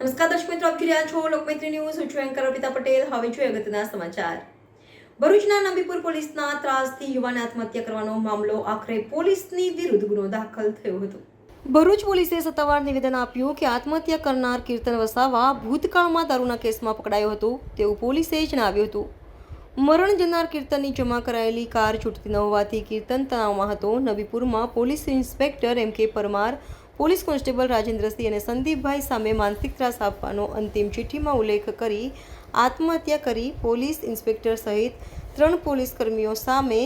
નમસ્કાર દર્શક મિત્રો, આપ જોઈ રહ્યા છો લોકમૈત્રી ન્યૂઝ. હું છું એન્કર અર્પિતા પટેલ. હવે જોઈએ અગત્યના સમાચાર. ભરૂચના નબીપુર પોલીસના ત્રાસથી યુવાને આત્મહત્યા કરવાનો મામલો આખરે પોલીસની વિરુદ્ધ ગુનો દાખલ થયો હતો. ભરૂચ પોલીસે સત્તાવાર નિવેદન આપ્યું કે આત્મહત્યા કરનાર કીર્તન વસાવા ભૂતકાળમાં દારૂના કેસમાં પકડાયો હતો તેવું પોલીસે જણાવ્યું હતું. મરણ જનાર કીર્તનની જમા કરાયેલી કાર છૂટતી ન હોવાથી કીર્તન તણાવમાં હતો. નબીપુરમાં પોલીસ ઇન્સ્પેક્ટર એમ કે પરમાર, પોલીસ કોન્સ્ટેબલ રાજેન્દ્રસિંહ અને સંદીપભાઈ સામે માનસિક ત્રાસ આપવાનો અંતિમ ચિઠ્ઠીમાં ઉલ્લેખ કરી આત્મહત્યા કરી પોલીસ ઇન્સ્પેક્ટર સહિત ત્રણ પોલીસ કર્મીઓ સામે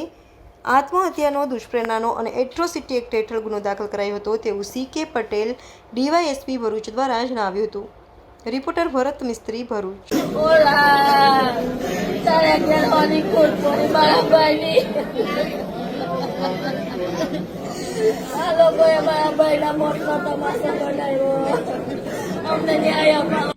આત્મહત્યાનો, દુષ્પ્રેરણાનો અને એટ્રોસિટી એક્ટ હેઠળ ગુનો દાખલ કરાયો હતો તેવું સી કે પટેલ, ડીવાયએસપી ભરૂચ દ્વારા જણાવ્યું હતું. રિપોર્ટર ભરત મિસ્ત્રી ભરૂચ. ખોટ પડી મારા આ લોકોએ મારા ભાઈના મોટનો તમાશો બનાવ્યો. અમને ન્યાય અપાવો.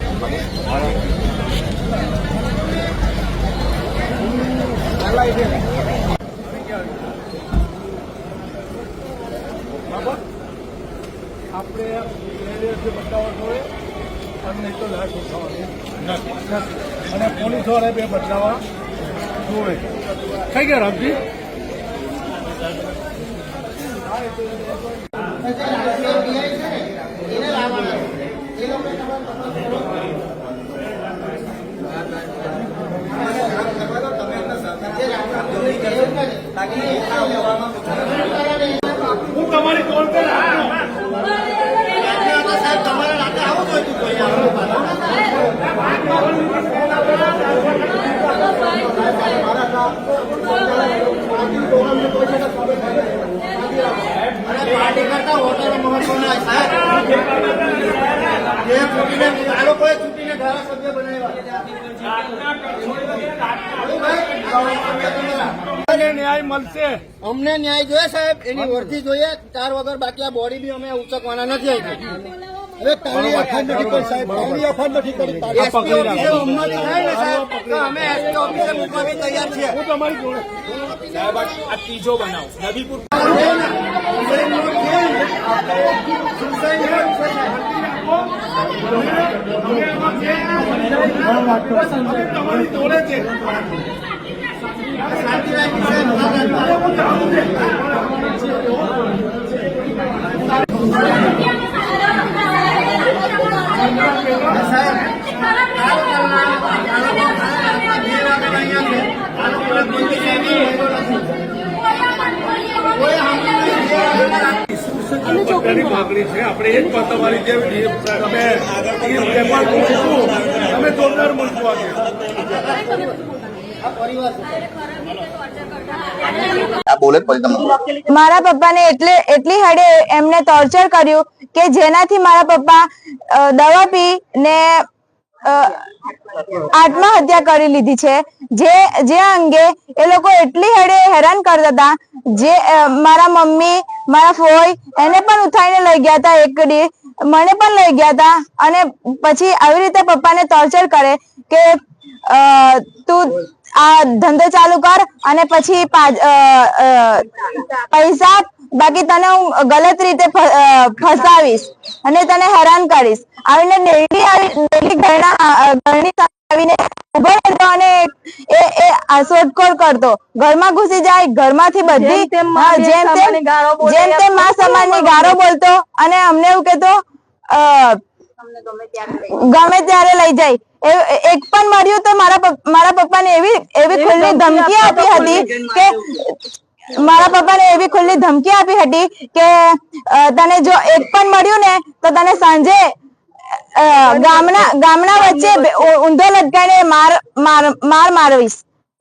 આપણે જે બદલાવાનો હોય, અને નહીં તો લાશ ઉઠાવવાની. અને પોલીસવાળા બે બદલાવા જોવે કઈ ગયા રામજી હું તમારી કોલ પર પાર્ટી કરતા વોટરો મહત્વના સાહેબ જે ચૂંટીને આ લોકોએ ચૂંટીને ધારાસભ્ય બનાવ્યા અને ન્યાય મળશે. અમને ન્યાય જોઈએ સાહેબ. એની વર્ધી જોઈએ. ચાર વગર બાકી આ બોડી બી અમે ઉચકવાના નથી આવી હવે તારી અફાન નથી કરી સાહેબ. તારી અફાન નથી કરી અમે એસપી ઓફિસે મૂકવાની તૈયાર છીએ. હું તમારી જોડે. આ ત્રીજો રાખી સાહેબ બધાની માગણી છે. આપણે એ જ પણ તમારી જે તમે વેપાર મૂકશું તમે જોરદાર મૂકશું આજે મારા પપ્પાને એટલે એટલી હડે એમને ટોર્ચર કર્યું કે જેનાથી મારા પપ્પા દવા પી ને આત્મહત્યા કરી લીધી છે. જે જે અંગે એ લોકો એટલી હડે હેરાન કરતા હતા જે મારા મમ્મી, મારા ફોઈ, એને પણ ઉઠાઈને લઈ ગયા હતા એક મને પણ લઈ ગયા હતા અને પછી આવી રીતે પપ્પાને ટોર્ચર કરે કે તું આ ધંધો ચાલુ કર અને પછી પૈસા બાકી તને હું ગલત રીતે ફસાવીશ અને તને હેરાન કરીશ. આવીને ડેલી ડેલી ઘરના અ, ઘરની સામે આવીને ઊભો રહેતો અને એ એ આ શોધખોળ કરતો. ઘરમાં ઘુસી જાય ઘરમાંથી બધી જેમ તેમ જેમ તેમ માં ગાળો બોલતો અને અમને એવું કેતો ગમે ત્યારે લઈ જાય. એક પણ મળ્યું તો મારા મારા પપ્પાને એવી એવી ખુલ્લી ધમકી આપી હતી કે મારા પપ્પાને એવી ખુલ્લી ધમકી આપી હતી કે તને જો એક પણ મળ્યું ને તો તને સાંજે ગામના ગામના વચ્ચે ઊંધો લટકાઈને માર માર માર મારવીશ.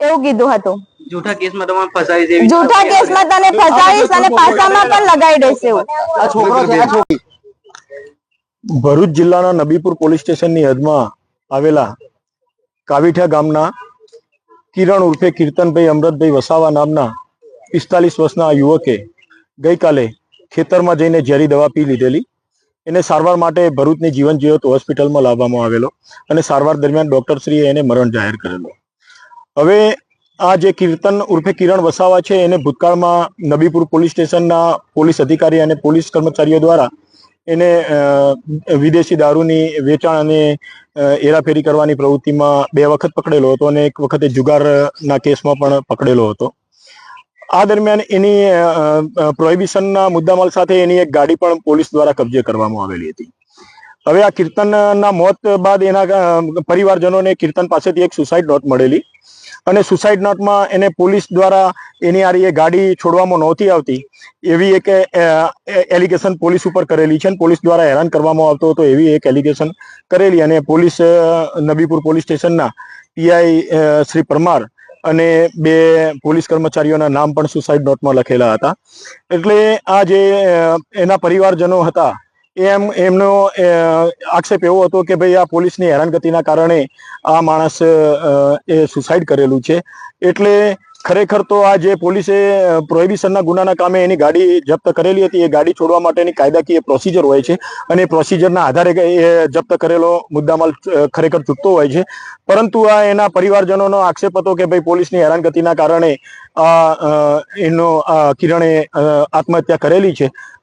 એવું કીધું હતું. જૂઠા કેસમાં તમારે ફસાવી દેવી જૂઠા કેસમાં તને ફસાવીશ અને પાસામાં પણ લગાવી દેશે એવું. આ છોકરો છે આ છોકરી. ભરૂચ જિલ્લાના નબીપુર પોલીસ સ્ટેશનની હદમાં આવેલા કાવીઠા ગામના કિરણ ઉર્ફે કીર્તનભાઈ અમૃતભાઈ વસાવા નામના પિસ્તાલીસ વર્ષના યુવકે ગઈકાલે ખેતરમાં જઈને ઝેરી દવા પી લીધેલી. એને સારવાર માટે ભરૂચની જીવન જીવત હોસ્પિટલમાં લાવવામાં આવેલો અને સારવાર દરમિયાન ડોક્ટરશ્રીએ એને મરણ જાહેર કરેલો. હવે આ જે કીર્તન ઉર્ફે કિરણ વસાવા છે, એને ભૂતકાળમાં નબીપુર પોલીસ સ્ટેશનના પોલીસ અધિકારી અને પોલીસ કર્મચારીઓ દ્વારા એને વિદેશી દારૂની વેચાણ અને એરાફેરી કરવાની પ્રવૃત્તિમાં બે વખત પકડેલો હતો અને એક વખતે જુગારના કેસમાં પણ પકડેલો હતો. આ દરમિયાન એની પ્રોહિબિશનના મુદ્દામાલ સાથે એની એક ગાડી પણ પોલીસ દ્વારા કબજે કરવામાં આવેલી હતી. હવે આ કીર્તનના મોત બાદ એના પરિવારજનોને કીર્તન પાસેથી એક સુસાઇડ નોટ મળેલી. અને સુસાઇડ નોટમાં એને પોલીસ દ્વારા એની આરીએ ગાડી છોડવામાં નહોતી આવતી. એવી એક એલિગેશન પોલીસ ઉપર કરેલી છે અને પોલીસ દ્વારા હેરાન કરવામાં આવતો હતો એવી એક એલિગેશન કરેલી. અને પોલીસ નબીપુર પોલીસ સ્ટેશનના પીઆઈ શ્રી પરમાર અને બે પોલીસ કર્મચારીઓના નામ પણ સુસાઇડ નોટમાં લખેલા હતા. એટલે આ જે એના પરિવારજનો હતા એમ, એમનો આક્ષેપ એવો હતો કે ભાઈ આ પોલીસની હેરાનગતિના કારણે આ માણસ એ સુસાઇડ કરેલું છે. એટલે ખરેખર તો આ જે પોલીસે પ્રોહિબિશનના ગુનાના કામે એની ગાડી જપ્ત કરેલી હતી, એ ગાડી છોડવા માટેની કાયદાકીય પ્રોસિજર હોય છે અને પ્રોસિજરના આધારે એ જપ્ત કરેલો મુદ્દામાલ ખરેખર ચૂકતો હોય છે. પરંતુ આ એના પરિવારજનોનો આક્ષેપ હતો કે ભાઈ પોલીસની હેરાનગતિના કારણે આ એનો કિરણે આત્મહત્યા કરેલી છે.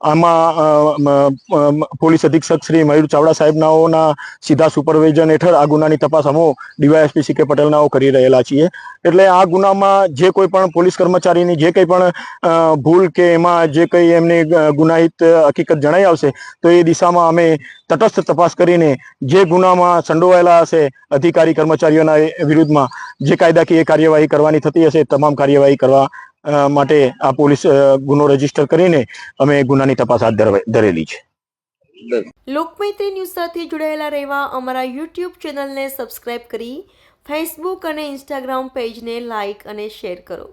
આમાં પોલીસ અધિક્ષક શ્રી મયુર ચાવડા સાહેબનાઓના સીધા સુપરવિઝન હેઠળ આ ગુનાની તપાસ અમો ડીવાયએસપી સી કે પટેલનાઓ કરી રહેલા છીએ. એટલે આ ગુનામાં જે કોઈ પણ પોલીસ કર્મચારીની જે કંઈ પણ ભૂલ કે એમાં જે કંઈ એમની ગુનાહિત હકીકત જણાઈ આવશે, તો એ દિશામાં અમે તટસ્થ તપાસ કરીને જે ગુનામાં સંડોવાયેલા હશે અધિકારી કર્મચારીઓના વિરુદ્ધમાં જે કાયદાકીય કાર્યવાહી કરવાની થતી હશે તમામ કાર્યવાહી કરવા માટે આ પોલીસ ગુનો રજિસ્ટર કરીને અમે ગુનાની તપાસ હાથ ધરેલી છે. લોકમૈત્રી ન્યૂઝ સાથે જોડાયેલા રહેવા અમારા યુટ્યુબ ચેનલને સબસ્ક્રાઇબ કરી, ફેસબુક અને ઇન્સ્ટાગ્રામ પેજને લાઇક અને શેર કરો.